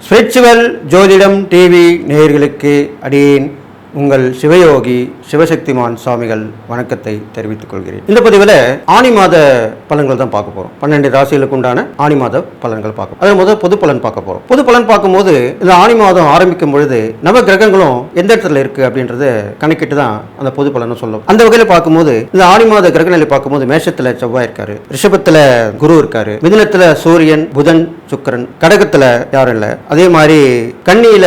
Spiritual ஜோதிடம் TV நேயர்களுக்கு அடியேன் உங்கள் சிவயோகி சிவசக்திமான் சுவாமிகள் வணக்கத்தை தெரிவித்துக் கொள்கிறேன். இந்த பதிவில் ஆணி மாத பலன்கள் தான் பார்க்க போறோம். பன்னெண்டு ராசிகளுக்கு உண்டான ஆணி மாத பலன்கள் பார்க்க அதில் முதல் பொது பலன் பார்க்க போறோம். பொது பலன் பார்க்கும்போது இந்த ஆணி மாதம் ஆரம்பிக்கும் பொழுது நவ கிரகங்களும் எந்த இடத்துல இருக்கு அப்படின்றத கணக்கிட்டு தான் அந்த பொது பலனும் சொல்லும். அந்த வகையில் பார்க்கும்போது இந்த ஆணி மாத கிரகநிலை பார்க்கும்போது மேஷத்துல செவ்வாய் இருக்காரு. ரிஷபத்துல குரு இருக்காரு. மிதினத்தில் சூரியன் புதன் சுக்கிரன் கடகத்துல யாரும் இல்லை. அதே மாதிரி கன்னியில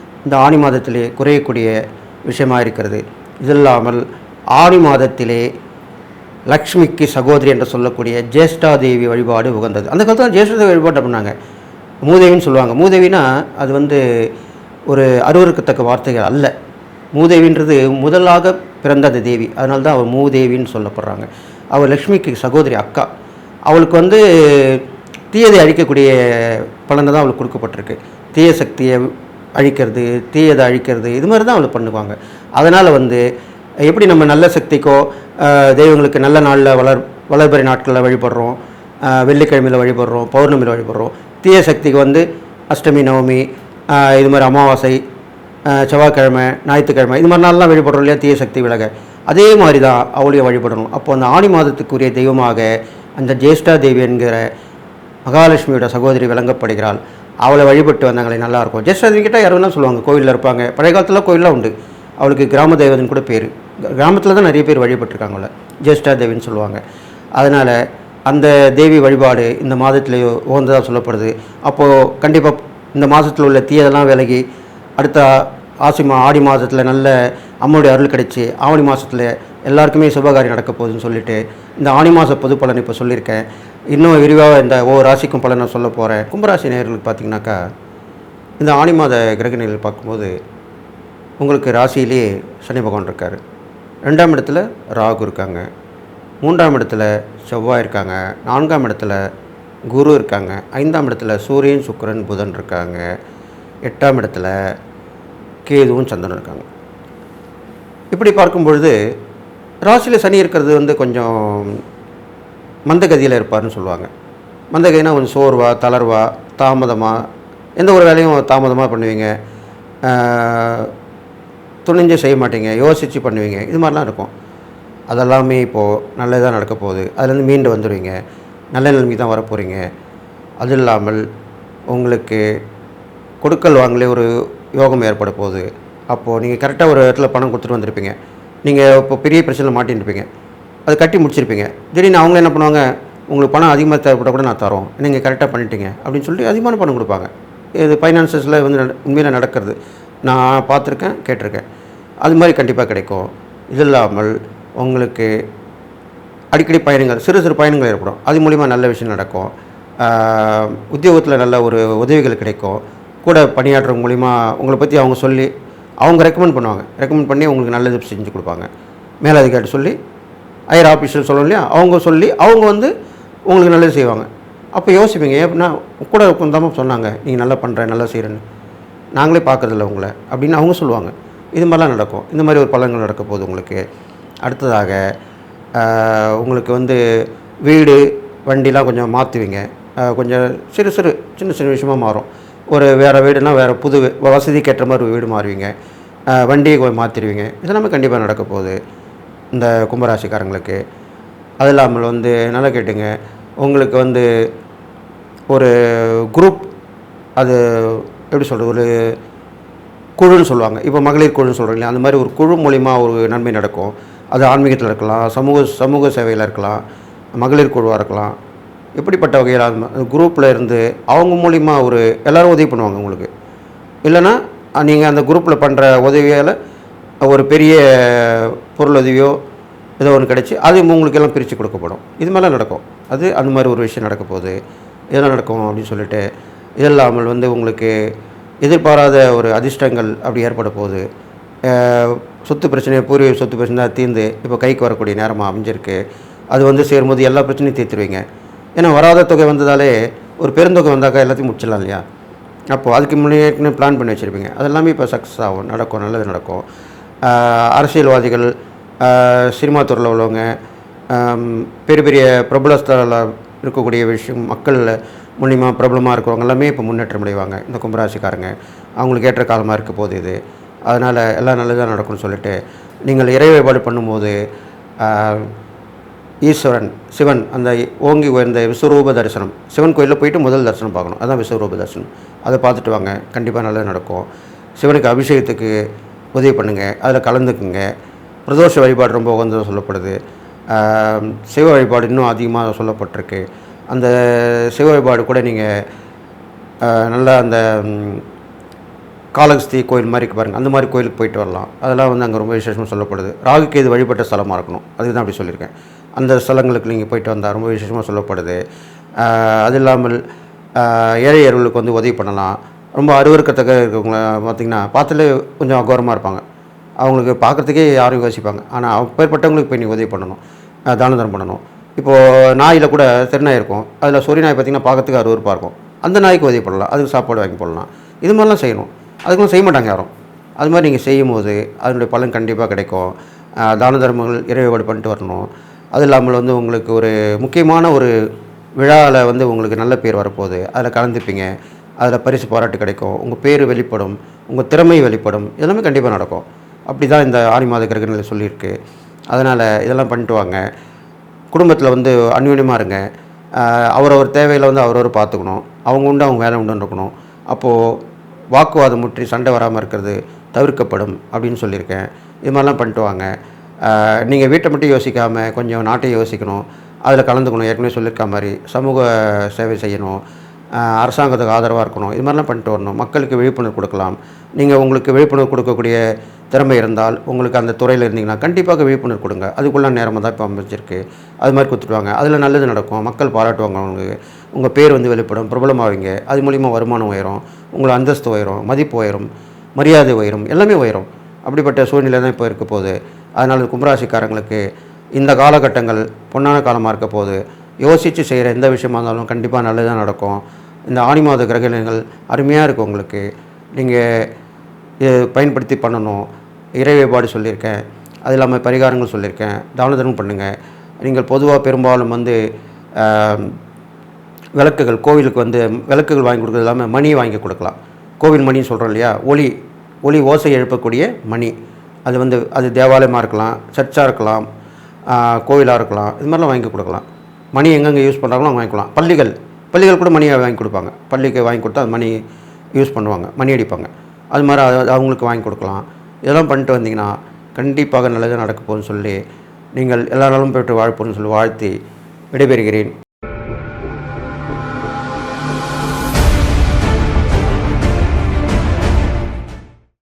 இந்த ஆணி மாதத்திலே குறையக்கூடிய விஷயமா இருக்கிறது இது இல்லாமல் ஆணி மாதத்திலே லக்ஷ்மிக்கு சகோதரி என்று சொல்லக்கூடிய ஜேஷ்டா தேவி வழிபாடு உகந்தது. அந்த காலத்தில் ஜேஷ்டாதேவி வழிபாடு பண்ணாங்க மூதேவின்னு சொல்லுவாங்க. மூதேவினா அது வந்து ஒரு அருவருக்கத்தக்க வார்த்தைகள் அல்ல. மூதேவின்றது முதலாக பிறந்த அந்த தேவி. அதனால தான் அவள் மூதேவின்னு சொல்லப்படுறாங்க. அவள் லக்ஷ்மிக்கு சகோதரி அக்கா. அவளுக்கு வந்து தீயதை அழிக்கக்கூடிய பலனை தான் அவளுக்கு கொடுக்கப்பட்டிருக்கு. தீய சக்தியை அழிக்கிறது தீயதை அழிக்கிறது இது மாதிரி தான் அவளை பண்ணுவாங்க. அதனால் வந்து எப்படி நம்ம நல்ல சக்திக்கோ தெய்வங்களுக்கு நல்ல நாளில் வளர் வளர்பிறை நாட்களில் வழிபடுறோம் வெள்ளிக்கிழமையில் வழிபடுறோம் பௌர்ணமியில் வழிபடுறோம். தீய சக்திக்கு வந்து அஷ்டமி நவமி இது மாதிரி அமாவாசை செவ்வாய்க்கிழமை ஞாயிற்றுக்கிழமை இது மாதிரி நாளெலாம் வழிபடுறோம் இல்லையா தீய சக்தி விலக. அதே மாதிரி தான் அவளையும் வழிபடணும். அப்போ அந்த ஆணி மாதத்துக்குரிய தெய்வமாக அந்த ஜேஷ்டா தேவி என்கிற மகாலட்சுமியோட சகோதரி விளங்கப்படுகிறாள். அவளை வழிபட்டு வந்தாங்களே நல்லாயிருக்கும். ஜஸ்ட் அது கிட்டே யாரும் சொல்லுவாங்க கோவிலில் இருப்பாங்க. பழைய காலத்தில் கோயிலெலாம் உண்டு. அவளுக்கு கிராம தெய்வத்தின் கூட பேர். கிராமத்தில் தான் நிறைய பேர் வழிபட்டிருக்காங்கள ஜேஷ்டா தேவின்னு சொல்லுவாங்க. அதனால் அந்த தேவி வழிபாடு இந்த மாதத்துலேயோ உகந்ததாக சொல்லப்படுது. அப்போது கண்டிப்பாக இந்த மாதத்தில் உள்ள தீயதெல்லாம் விலகி அடுத்த ஆசி மா ஆடி மாதத்தில் நல்ல அம்மனுடைய அருள் கிடைச்சி ஆவணி மாதத்தில் எல்லாருக்குமே சுபகாரியம் நடக்க போகுதுன்னு சொல்லிட்டு இந்த ஆணி மாத பொது பலன் இப்போ சொல்லியிருக்கேன். இன்னும் விரிவாக இந்த ஒவ்வொரு ராசிக்கும் பலன் நான் சொல்ல போகிறேன் கும்பராசி நேர்களுக்கு பார்த்தீங்கன்னாக்கா இந்த ஆணி மாத கிரகணிகள் பார்க்கும்போது உங்களுக்கு ராசியிலே சனி பகவான் இருக்கார். ரெண்டாம் இடத்துல ராகு இருக்காங்க. மூன்றாம் இடத்துல செவ்வாய் இருக்காங்க. நான்காம் இடத்துல குரு இருக்காங்க. ஐந்தாம் இடத்துல சூரியன் சுக்கரன் புதன் இருக்காங்க. எட்டாம் இடத்துல கேதுவும் சந்திரன் இருக்காங்க. இப்படி பார்க்கும் பொழுது ராசியில் சனி இருக்கிறது வந்து கொஞ்சம் மந்தகதியில் இருப்பார்னு சொல்லுவாங்க. மந்தகதினா கொஞ்சம் சோர்வா தளர்வா தாமதமாக எந்த ஒரு வேலையும் தாமதமாக பண்ணுவீங்க. துணிஞ்சு செய்ய மாட்டீங்க யோசித்து பண்ணுவீங்க. இது மாதிரிலாம் இருக்கும். அதெல்லாமே இப்போது நல்லதாக நடக்க போகுது. அதுலேருந்து மீண்டு வந்துடுவீங்க நல்ல நிலைமைக்கு தான் வரப்போகிறீங்க அது இல்லாமல் உங்களுக்கு கொடுக்கல் வாங்கலே ஒரு யோகம் ஏற்பட போகுது. அப்போது நீங்கள் கரெக்டாக ஒரு இடத்துல பணம் கொடுத்துட்டு வந்திருப்பீங்க. நீங்கள் இப்போ பெரிய பிரச்சனை மாட்டின்ட்டுருப்பீங்க அது கட்டி முடிச்சிருப்பீங்க. திடீர்னு அவங்க என்ன பண்ணுவாங்க உங்களுக்கு பணம் அதிகமாக தேவைப்பட கூட நான் தரோம். நீங்கள் கரெக்டாக பண்ணிட்டீங்க. அப்படின்னு சொல்லி அதிகமான பணம் கொடுப்பாங்க. இது ஃபைனான்சஸில் வந்து நட- உண்மையில நடக்கிறது. நான் பார்த்துருக்கேன் கேட்டிருக்கேன். அது மாதிரி கண்டிப்பாக கிடைக்கும். இது இல்லாமல் உங்களுக்கு அடிக்கடி பயணங்கள் சிறு சிறு பயணங்கள் ஏற்படும். அது மூலிமா நல்ல விஷயம் நடக்கும். உத்தியோகத்தில் நல்ல ஒரு உதவிகள் கிடைக்கும். கூட பணியாற்றுறவங்க மூலிமா உங்களை பற்றி அவங்க சொல்லி அவங்க ரெக்கமெண்ட் பண்ணுவாங்க. ரெக்கமெண்ட் பண்ணி உங்களுக்கு நல்லது செஞ்சு கொடுப்பாங்க. மேலதிகாரி சொல்லி ஐயர் ஆஃபீஸர் சொல்லணும் இல்லையா? அவங்க சொல்லி அவங்க வந்து உங்களுக்கு நல்லது செய்வாங்க. அப்போ யோசிப்பீங்க ஏன்னா கூட உட்காந்தாமல் சொன்னாங்க நீங்கள் நல்லா பண்ணுற நல்லா செய்கிறேன்னு நாங்களே பார்க்குறதில்ல உங்களை. அப்படின்னு அவங்க சொல்லுவாங்க. இது மாதிரிலாம் நடக்கும். இந்த மாதிரி ஒரு பலன்கள் நடக்க போகுது உங்களுக்கு. அடுத்ததாக உங்களுக்கு வந்து வீடு வண்டிலாம் கொஞ்சம் மாற்றுவீங்க கொஞ்சம் சிறு சிறு சின்ன சின்ன விஷயமா மாறும். ஒரு வேறு வீடுனா வேறு புது வசதிக்கு ஏற்ற மாதிரி ஒரு வீடு மாறுவீங்க. வண்டியை கொஞ்சம் மாற்றிடுவீங்க இதெல்லாமே கண்டிப்பாக நடக்க போகுது இந்த கும்பராசிக்காரங்களுக்கு. அது இல்லாமல் வந்து நல்லா கேட்டுங்க. உங்களுக்கு வந்து ஒரு குரூப் அது எப்படி சொல்கிறது ஒரு குழுன்னு சொல்லுவாங்க. இப்போ மகளிர் குழுன்னு சொல்கிறோம் இல்லையா? அந்த மாதிரி ஒரு குழு மூலிமா ஒரு நன்மை நடக்கும். அது ஆன்மீகத்தில் இருக்கலாம் சமூக சமூக சேவையில் இருக்கலாம் மகளிர் குழுவாக இருக்கலாம். எப்படிப்பட்ட வகையில் அந்த குரூப்பில் இருந்து அவங்க மூலிமா ஒரு எல்லோரும் உதவி பண்ணுவாங்க உங்களுக்கு. இல்லைன்னா நீங்கள் அந்த குரூப்பில் பண்ணுற உதவியால் ஒரு பெரிய பொருள் உதவியோ ஏதோ ஒன்று கிடச்சி அது உங்களுக்கு எல்லாம் பிரித்து கொடுக்கப்படும். இது மாதிரிலாம் நடக்கும். அது அந்த மாதிரி ஒரு விஷயம் நடக்க போகுது. இதெல்லாம் நடக்கும் அப்படின்னு சொல்லிட்டு இது இல்லாமல் வந்து உங்களுக்கு எதிர்பாராத ஒரு அதிர்ஷ்டங்கள் அப்படி ஏற்பட போகுது. சொத்து பிரச்சனை பூர்வீக சொத்து பிரச்சனை தீர்ந்து இப்போ கைக்கு வரக்கூடிய நேரமாக அமைஞ்சிருக்கு. அது வந்து சேரும்போது எல்லா பிரச்சனையும் தீர்த்துருவீங்க. ஏன்னா வராத தொகை வந்ததாலே ஒரு பெருந்தொகை வந்தாக்கா எல்லாத்தையும் முடிச்சிடலாம் இல்லையா? அப்போது அதுக்கு முன்னேற்றினு பிளான் பண்ணி வச்சுருப்பீங்க. அதெல்லாமே இப்போ சக்ஸஸ் ஆகும். நடக்கும். நல்லது நடக்கும். அரசியல்வாதிகள் சினிமா துறையில் உள்ளவங்க பெரிய பெரிய பிரபலஸ்தலில் இருக்கக்கூடிய விஷயம் மக்கள் மூலிமா பிரபலமாக இருக்கிறவங்க எல்லாமே இப்போ முன்னேற்றம் அடைவாங்க. இந்த கும்பராசிக்காரங்க. அவங்களுக்கு ஏற்ற காலமாக இருக்க போகுது இது. அதனால் எல்லாம் நல்லதாக நடக்கும்னு சொல்லிட்டு நீங்கள் இறை வழிபாடு பண்ணும்போது ஈஸ்வரன் சிவன் அந்த ஓங்கி உயர்ந்த விஸ்வரூப தரிசனம். சிவன் கோயிலில் போயிட்டு முதல் தரிசனம் பார்க்கணும். அதான் விஸ்வரூப தரிசனம். அதை பார்த்துட்டு வாங்க. கண்டிப்பாக நல்லது நடக்கும். சிவனுக்கு அபிஷேகத்துக்கு உதவி பண்ணுங்கள் அதில் கலந்துக்குங்க. பிரதோஷ வழிபாடு ரொம்ப உகந்ததாக சொல்லப்படுது. சிவ வழிபாடு இன்னும் அதிகமாக சொல்லப்பட்டிருக்கு. அந்த சிவ வழிபாடு கூட நீங்கள் நல்லா அந்த காலகஸ்தி கோயில் மாதிரி பாருங்கள் அந்த மாதிரி கோயிலுக்கு போயிட்டு வரலாம். அதெல்லாம் வந்து அங்கே ரொம்ப விசேஷமாக சொல்லப்படுது. ராகுக்கு இது வழிபட்ட ஸ்தலமாக இருக்கணும். அதுக்கு தான் அப்படி சொல்லியிருக்கேன். அந்த ஸ்தலங்களுக்கு நீங்கள் போயிட்டு வந்தால் ரொம்ப விசேஷமாக சொல்லப்படுது. அது இல்லாமல் ஆஹ் ஏழை வந்து உதவி பண்ணலாம். ரொம்ப அருவருக்கத்தக்க இருக்கவங்கள பார்த்திங்கன்னா பார்த்துல கொஞ்சம் அகோரமாக இருப்பாங்க. அவங்களுக்கு பார்க்குறதுக்கே யாரும் யோசிப்பாங்க. ஆனால் அப்பேற்பட்டவங்களுக்கு போய் நீ உதவி பண்ணணும். தான தரம் பண்ணணும். இப்போது நாயில் கூட திருநாய் இருக்கும். அதில் சொறி நாய் பார்த்திங்கன்னா பார்க்கறதுக்கு அருவருப்பாக இருக்கும். அந்த நாய்க்கு உதவி பண்ணலாம். அதுக்கு சாப்பாடு வாங்கி போடலாம். இது மாதிரிலாம் செய்யணும். அதுக்கெல்லாம் செய்ய மாட்டாங்க யாரும். அது மாதிரி நீங்கள் செய்யும்போது அதனுடைய பலன் கண்டிப்பாக கிடைக்கும். தான தர்மங்கள் இறை பண்ணிட்டு வரணும். அது இல்லாமல் வந்து உங்களுக்கு ஒரு முக்கியமான ஒரு விழாவில் வந்து உங்களுக்கு நல்ல பேர் வரப்போகுது. அதில் கலந்துப்பீங்க. அதில் பரிசு பாராட்டு கிடைக்கும். உங்கள் பேர் வெளிப்படும். உங்கள் திறமை வெளிப்படும். எல்லாமே கண்டிப்பாக நடக்கும். அப்படி தான் இந்த ஆணி மாத கிரகநிலை சொல்லியிருக்கு. அதனால் இதெல்லாம் பண்ணிட்டு வாங்க. குடும்பத்தில் வந்து அந்யோன்யமாக இருங்க. அவரவர் தேவையில் வந்து அவரவர் பார்த்துக்கணும் அவங்க உண்டு அவங்க வேலை உண்டுன்னு இருக்கணும். அப்போது வாக்குவாதம் முற்றி சண்டை வராமல் இருக்கிறது தவிர்க்கப்படும் அப்படின்னு சொல்லியிருக்கேன். இது மாதிரிலாம் பண்ணிட்டு வாங்க. நீங்கள் வீட்டை மட்டும் யோசிக்காமல் கொஞ்சம் நாட்டையும் யோசிக்கணும். அதில் கலந்துக்கணும். ஏற்கனவே சொல்லியிருக்க மாதிரி சமூக சேவை செய்யணும். அரசாங்கத்துக்கு ஆதரவாக இருக்கணும். இது மாதிரிலாம் பண்ணிட்டு வரணும். மக்களுக்கு விழிப்புணர்வு கொடுக்கலாம். நீங்கள் உங்களுக்கு விழிப்புணர்வு கொடுக்கக்கூடிய திறமை இருந்தால் உங்களுக்கு அந்த துறையில் இருந்தீங்கன்னா கண்டிப்பாக விழிப்புணர்வு கொடுங்க. அதுக்குள்ளே நேரமாக தான் இப்போ அமைச்சிருக்கு அது மாதிரி கொடுத்துருவாங்க. அதில் நல்லது நடக்கும். மக்கள் பாராட்டுவாங்க உங்களுக்கு. உங்கள் பேர் வந்து வெளிப்படும். பிரபலமாவீங்க அது மூலிமா வருமானம் உயரும். உங்களை அந்தஸ்து உயரும். மதிப்பு உயரும். மரியாதை உயரும். எல்லாமே உயரும். அப்படிப்பட்ட சூழ்நிலை தான் இப்போ இருக்க போகுது. அதனால் கும்பராசிக்காரங்களுக்கு இந்த காலகட்டங்கள் பொன்னான காலமாக இருக்க போது யோசித்து செய்கிற எந்த விஷயமா இருந்தாலும் கண்டிப்பாக நல்லதாக நடக்கும். இந்த ஆணி மாத கிரகணங்கள் அருமையாக இருக்கும் உங்களுக்கு. நீங்கள் இது பயன்படுத்தி பண்ணணும். இறை வழிபாடு சொல்லியிருக்கேன். அது இல்லாமல் பரிகாரங்கள் சொல்லியிருக்கேன். தான தர்மம் பண்ணுங்கள் நீங்கள் பொதுவாக பெரும்பாலும் வந்து விளக்குகள் கோவிலுக்கு வந்து விளக்குகள் வாங்கி கொடுக்குறது இல்லாமல் மணி வாங்கி கொடுக்கலாம். கோவில் மணின்னு சொல்கிறோம் இல்லையா? ஒளி ஒளி ஓசை எழுப்பக்கூடிய மணி. அது வந்து அது தேவாலயமாக இருக்கலாம் சர்ச்சாக இருக்கலாம் கோவிலாக இருக்கலாம் இது மாதிரிலாம் வாங்கி கொடுக்கலாம். மணி எங்கெங்கே யூஸ் பண்ணுறாங்களோ அங்கே வாங்கிக்கலாம் பள்ளிகள் பள்ளிகள் கூட மணியை வாங்கி கொடுப்பாங்க. பள்ளிக்கு வாங்கி கொடுத்தா அது மணி யூஸ் பண்ணுவாங்க மணி அடிப்பாங்க. அது மாதிரி அது அவங்களுக்கு வாங்கி கொடுக்கலாம். இதெல்லாம் பண்ணிட்டு வந்தீங்கன்னா கண்டிப்பாக நல்லது நடக்க போகுதுன்னு சொல்லி நீங்கள் எல்லா நாளும் போய்ட்டு வாழ்ப்போன்னு சொல்லி வாழ்த்தி விடைபெறுகிறேன்.